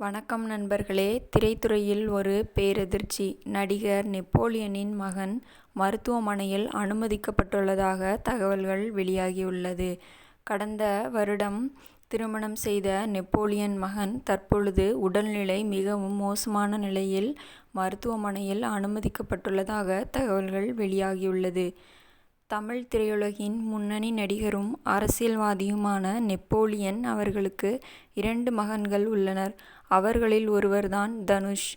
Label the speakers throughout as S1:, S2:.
S1: வணக்கம் நண்பர்களே. திரைத்துறையில் ஒரு பேரதிர்ச்சி. நடிகர் நெப்போலியனின் மகன் மருத்துவமனையில் அனுமதிக்கப்பட்டுள்ளதாக தகவல்கள் வெளியாகியுள்ளது. கடந்த வருடம் திருமணம் செய்த நெப்போலியன் மகன் தற்பொழுது உடல்நிலை மிகவும் மோசமான நிலையில் மருத்துவமனையில் அனுமதிக்கப்பட்டுள்ளதாக தகவல்கள் வெளியாகியுள்ளது. தமிழ் திரையுலகின் முன்னணி நடிகரும் அரசியல்வாதியுமான நெப்போலியன் அவர்களுக்கு இரண்டு மகன்கள் உள்ளனர். அவர்களில் ஒருவர்தான் தனுஷ்.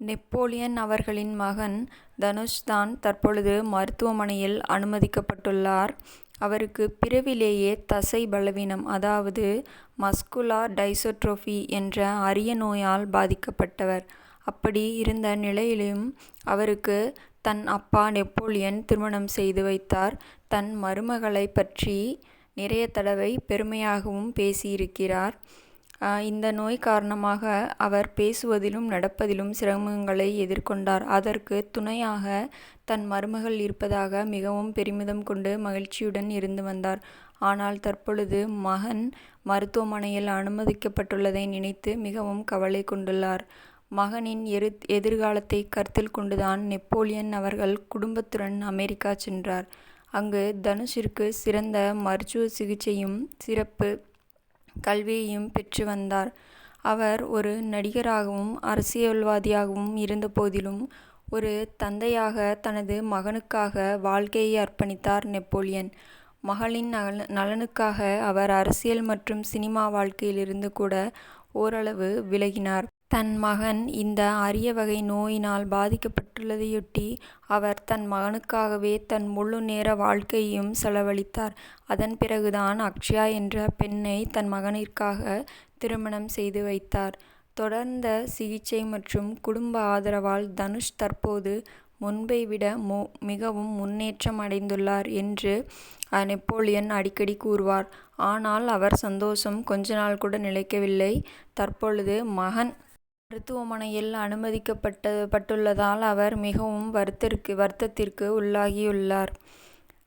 S1: நெப்போலியன் அவர்களின் மகன் தனுஷ் தான் தற்பொழுது மருத்துவமனையில் அனுமதிக்கப்பட்டுள்ளார். அவருக்கு பிறவிலேயே தசை பலவீனம் அதாவது மஸ்குலார் டைசோட்ரோபி என்ற அரிய நோயால் பாதிக்கப்பட்டவர். அப்படி இருந்த நிலையிலும் அவருக்கு தன் அப்பா நெப்போலியன் திருமணம் செய்து வைத்தார். தன் மருமகளை பற்றி நிறைய தடவை பெருமையாகவும் பேசியிருக்கிறார். இந்த நோய் காரணமாக அவர் பேசுவதிலும் நடப்பதிலும் சிரமங்களை எதிர்கொண்டார். அதற்கு துணையாக தன் மருமகள் இருப்பதாக மிகவும் பெருமிதம் கொண்டு மகிழ்ச்சியுடன் இருந்து வந்தார். ஆனால் தற்பொழுது மகன் மருத்துவமனையில் அனுமதிக்கப்பட்டுள்ளதை நினைத்து மிகவும் கவலை கொண்டுள்ளார். மகனின் எரு எதிர்காலத்தை கருத்தில் கொண்டுதான் நெப்போலியன் அவர்கள் குடும்பத்துடன் அமெரிக்கா சென்றார். அங்கு தனுஷிற்கு சிறந்த மருத்துவ சிகிச்சையும் சிறப்பு கல்வியையும் பெற்று வந்தார். அவர் ஒரு நடிகராகவும் அரசியல்வாதியாகவும் இருந்த போதிலும் ஒரு தந்தையாக தனது மகனுக்காக வாழ்க்கையை அர்ப்பணித்தார் நெப்போலியன். மகளின் நலனுக்காக அவர் அரசியல் மற்றும் சினிமா வாழ்க்கையிலிருந்து கூட ஓரளவு விலகினார். தன் மகன் இந்த அரிய வகை நோயினால் பாதிக்கப்பட்டுள்ளதையொட்டி அவர் தன் மகனுக்காகவே தன் முழு நேர வாழ்க்கையையும் செலவழித்தார். அதன் பிறகுதான் அக்ஷயா என்ற பெண்ணை தன் மகனிற்காக திருமணம் செய்து வைத்தார். தொடர்ந்த சிகிச்சை மற்றும் குடும்ப ஆதரவால் தனுஷ் தற்போது முன்பை விட மோ மிகவும் முன்னேற்றம் அடைந்துள்ளார் என்று நெப்போலியன் அடிக்கடி கூறுவார். ஆனால் அவர் சந்தோஷம் கொஞ்ச நாள் கூட நிலைக்கவில்லை. தற்பொழுது மகன் மருத்துவமனையில் அனுமதிக்கப்பட்ட பட்டுள்ளதால் அவர் மிகவும் வருத்தருக்கு வருத்தத்திற்கு உள்ளாகியுள்ளார்.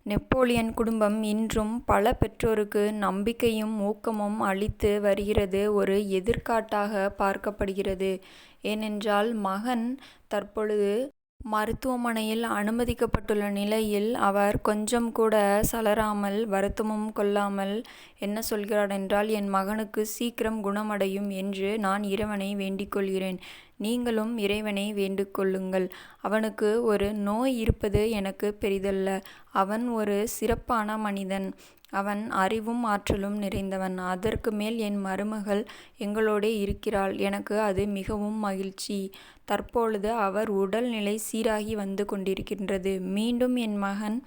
S1: நெப்போலியன் குடும்பம் இன்றும் பல பெற்றோருக்கு நம்பிக்கையும் ஊக்கமும் அளித்து வருகிறது. ஒரு எதிர்காட்டாக பார்க்கப்படுகிறது. ஏனென்றால் மகன் தற்பொழுது மருத்துவமனையில் அனுமதிக்கப்பட்டுள்ள நிலையில் அவர் கொஞ்சம் கூட சலராமல் வருத்தமும் கொள்ளாமல் என்ன சொல்கிறார் என்றால் என் மகனுக்கு சீக்கிரம் குணமடையும் என்று நான் இறைவனை வேண்டிக் கொள்கிறேன். நீங்களும் இறைவனை வேண்டிக் கொள்ளுங்கள் அவனுக்கு ஒரு நோய் இருப்பது எனக்கு பெரிதல்ல. அவன் ஒரு சிறப்பான மனிதன். அவன் அறிவும் ஆற்றலும் நிறைந்தவன். அதற்கு மேல் என் மருமகள் எங்களோடே இருக்கிறாள். எனக்கு அது மிகவும் மகிழ்ச்சி. தற்பொழுது அவர் உடல்நிலை சீராகி வந்து கொண்டிருக்கின்றது. மீண்டும் என் மகன்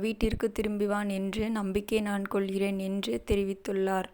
S1: வீட்டிற்கு திரும்புவான் என்று நம்பிக்கை நான் கொள்கிறேன் என்று தெரிவித்துள்ளார்.